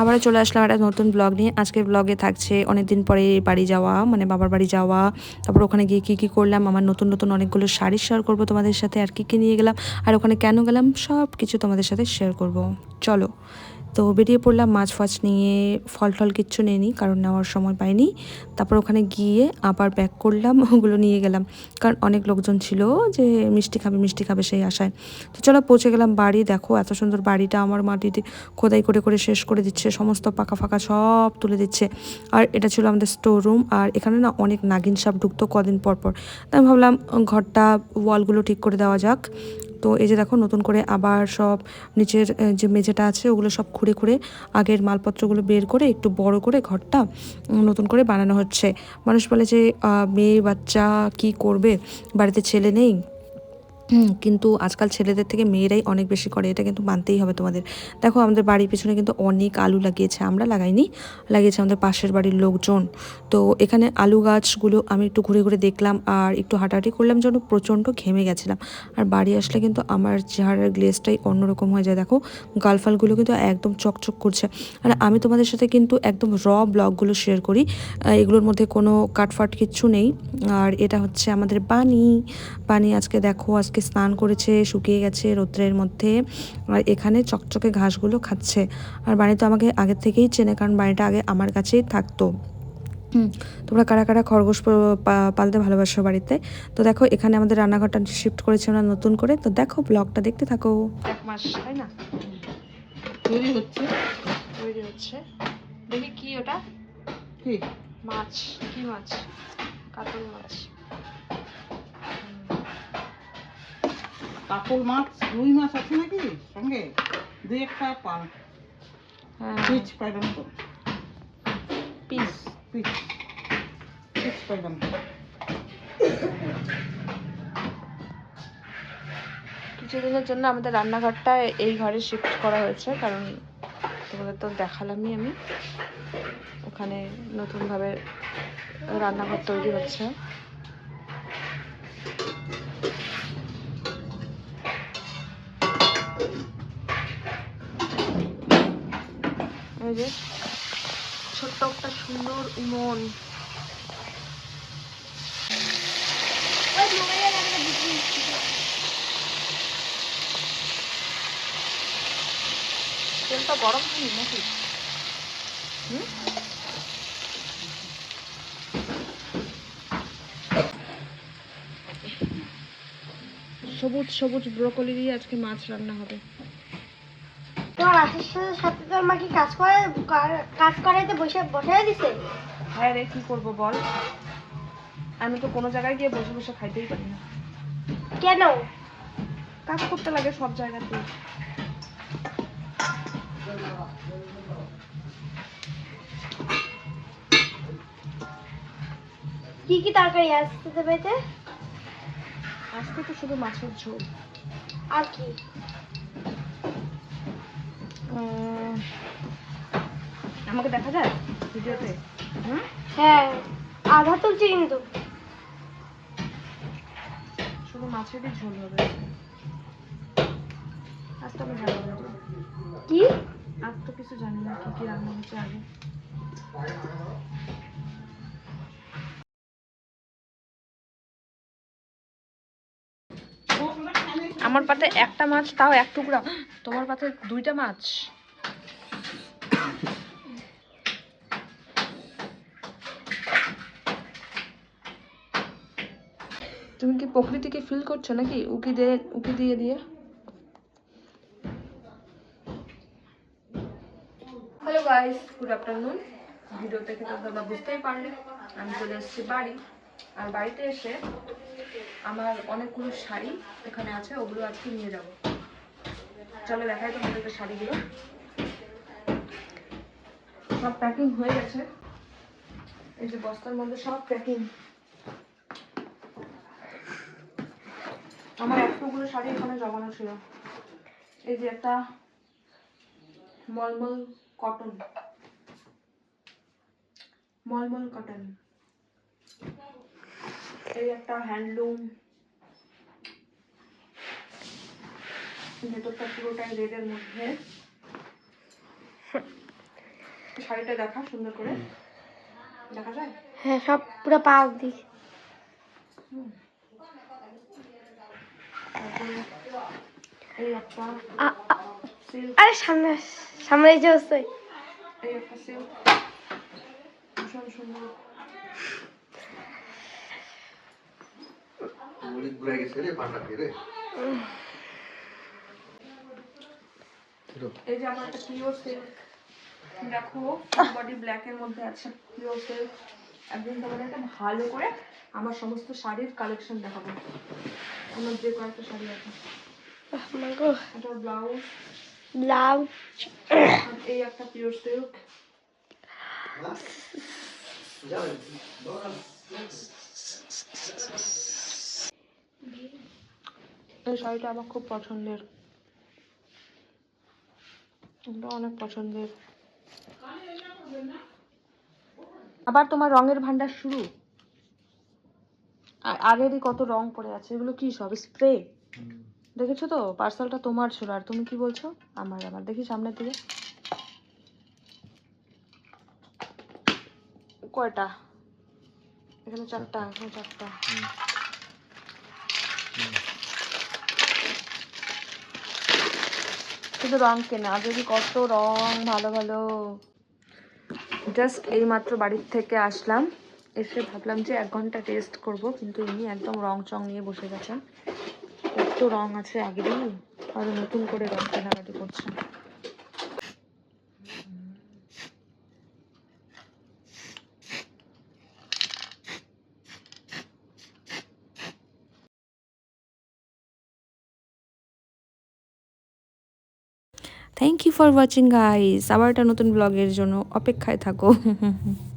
আবার চলে আসলাম একটা নতুন ব্লগ নিয়ে। আজকের ব্লগে থাকছে অনেক দিন পরে বাড়ি যাওয়া মানে বাবার বাড়ি যাওয়া। তারপর ওখানে গিয়ে কী কী করলাম, আমার নতুন নতুন অনেকগুলো শাড়ি শেয়ার করব তোমাদের সাথে, আর কী কী নিয়ে গেলাম, আর ওখানে কেন গেলাম সব কিছু তোমাদের সাথে শেয়ার করব। চলো তো বেরিয়ে পড়লাম, মাছ ফাছ নিয়ে ফল টল কিচ্ছু নেয়নি কারণ নেওয়ার সময় পাইনি। তারপর ওখানে গিয়ে আবার ব্যাক করলাম, ওগুলো নিয়ে গেলাম। কারণ অনেক লোকজন ছিল যে মিষ্টি খাবে মিষ্টি খাবে সেই আশায়। তো চলো পৌঁছে গেলাম বাড়ি, দেখো এত সুন্দর বাড়িটা আমার মাটিতে খোদাই করে করে শেষ করে দিচ্ছে, সমস্ত পাকা ফাঁকা সব তুলে দিচ্ছে। আর এটা ছিল আমাদের স্টোর রুম আর এখানে না অনেক নাগিন সাপ ঢুকতো কদিন পর পর। তাই আমি ভাবলাম ঘরটা ওয়ালগুলো ঠিক করে দেওয়া যাক। তো এই যে দেখো নতুন করে আবার সব নিচের যে মেঝেটা আছে, ওগুলো সব খুঁড়ে খুঁড়ে আগের মালপত্রগুলো বের করে একটু বড় করে ঘরটা নতুন করে বানানো হচ্ছে। মানুষ বলে যে মেয়ে বাচ্চা কি করবে? বাড়িতে ছেলে নেই? কিন্তু আজকাল ছেলেদের থেকে মেয়েরাই অনেক বেশি করে, এটা কিন্তু মানতেই হবে তোমাদের। দেখো, আমাদের বাড়ির পিছনে কিন্তু অনেক আলু লাগিয়েছে, আমরা লাগাইনি। লাগিয়েছে আমাদের পাশের বাড়ির লোকজন। তো এখানে আলু গাছগুলো আমি একটু ঘুরে ঘুরে দেখলাম আর একটু হাঁটাহাঁটি করলাম যেন প্রচণ্ড ঘেমে গেছিলাম। আর বাড়ি আসলে কিন্তু আমার চেহারার গ্লেজটাই অন্যরকম হয়ে যায়। দেখো, গালফালগুলো কিন্তু একদম চকচক করছে। আর আমি তোমাদের সাথে কিন্তু একদম র ব্লগগুলো শেয়ার করি। এগুলোর মধ্যে কোনো কাটফাট কিচ্ছু নেই। আর এটা হচ্ছে আমাদের পানি পানি আজকে দেখো, আজকে স্নান করেছে শুকিয়ে গেছে রৌদ্রের মধ্যে। আর এখানে চকচকে ঘাসগুলো খাচ্ছে। আর বাড়ি তো আমাকে আগের থেকেই চেনে কারণ বাড়িটা আগে আমার কাছেই থাকতো। হুম, তোমরা কারা কারা খরগোশ পালতে ভালোবাসো বাড়িতে? তো দেখো এখানে আমাদের রান্নাঘরটা শিফট করেছে আমরা নতুন করে। তো দেখো ব্লগটা দেখতে থাকো। এক মাস তাই না? তৈরি হচ্ছে। তৈরি হচ্ছে। দেখি কি ওটা? কি? মাছ কি মাছ? কাতল মাছ। কাতল মাছ রুই মাছ আছে নাকি? সঙ্গে দুই একটা পান হ্যাঁ। পিচ পাইলাম তো? Piece pitch. পিচ পাইলাম তো কিছুদিনের জন্য আমাদের রান্নাঘরটা এই ঘরে শিফট করা হয়েছে কারণ তোমাদের তো দেখালামই আমি। ওখানে নতুনভাবে রান্নাঘর তৈরি হচ্ছে। যে ছোট্ট একটা সুন্দর উমন তেলটা গরম হয়নি নাকি? হুম? সবুজ সবুজ ব্রোকলি দিয়ে আজকে মাছ রান্না হবে। তোমার রাতের সাথে তোর মা কি কাজ করে কাজ করাইতে বসে বসাই দিছে। হ্যাঁ রে কি করব বল? আমি তো কোনো জায়গায় গিয়ে বসে বসে খাইতেই পারি না। কেন? কাজ করতে লাগে সব জায়গাতে কি কি তরকারি আসতে দেবে? আজকে তো শুধু মাছের ঝোল। আর কি? আমাকে দেখা যায় ভিডিওতে? হ্যাঁ আধা তুলছি কিন্তু। শুধু মাছেরই ঝোল হবে। আজ তো আমি জানি না। কি? আজ তো কিছু জানি না কি কি রান্না হচ্ছে আগে। আমার পাতে একটা মাছ তাও এক টুকরা। তোমার পাতে দুইটা মাছ। তুমি কি প্রকৃতিকে ফিল করছ নাকি? উকি দিয়ে উকি দিয়ে দিয়ে? Hello guys good afternoon video থেকে তো তোমরা বুঝতেই পারলে? আমি চলে এসেছি বাড়ি। আর বাড়িতে এসে আমার অনেকগুলো শাড়ি এখানে আছে, ওগুলো আজকে নিয়ে যাব। চলো দেখাই তোমাদেরকে শাড়িগুলো। সব প্যাকিং হয়ে গেছে। এই যে বস্তার মধ্যে সব প্যাকিং আমার একটুগুলো শাড়ি এখানে জমানো ছিল। এই যে একটা মলমল কটন মলমল কটন এই একটা হ্যান্ডলুম ভেতরটা পুরোটাই রেডের মধ্যে। শাড়িটা দেখা সুন্দর করে। দেখা যায়? হ্যাঁ সব পুরো পা অব্দি। এই একটা আ- আ- সিল্ক আরে সামনে সামনে যে হচ্ছে। এই একটা সিল্ক ভীষণ সুন্দর। অনেক ঘুরে গেছে রে পান্ডা ফিরে এই যে আমার একটা পিওর সিল্ক দেখো বডি ব্ল্যাক এর মধ্যে আছে পিওর সিল্ক একদিন তোমাদেরকে ভালো করে আমার সমস্ত শাড়ির কালেকশন দেখাবো। আমার যে কয়েকটা শাড়ি আছে। মাগো এটা ব্লাউজ ব্লাউজ এই একটা পিওর সিল্ক এই শাড়িটা আমার খুব পছন্দের। এটা অনেক পছন্দের। আবার তোমার রঙের ভান্ডার শুরু? আগেরই কত রং পড়ে আছে এগুলো কি সব স্প্রে? দেখেছ তো? পার্সেলটা তোমার ছিল আর তুমি কি বলছো? আমার আমার। দেখি সামনের দিকে। কয়টা? এখানে চারটা এখানে চারটা। শুধু রং কেনা, যদি কত রং ভালো ভালো। জাস্ট এই মাত্র বাড়ির থেকে আসলাম, এসে ভাবলাম যে এক ঘণ্টা টেস্ট করব, কিন্তু ইনি একদম রং চং নিয়ে বসে গেছেন। কত রং আছে আগেরই, আর নতুন করে রং কেনাকাটি করছেন। Thank you for watching guys আবার একটা নতুন ব্লগের জন্য অপেক্ষায় থাকো।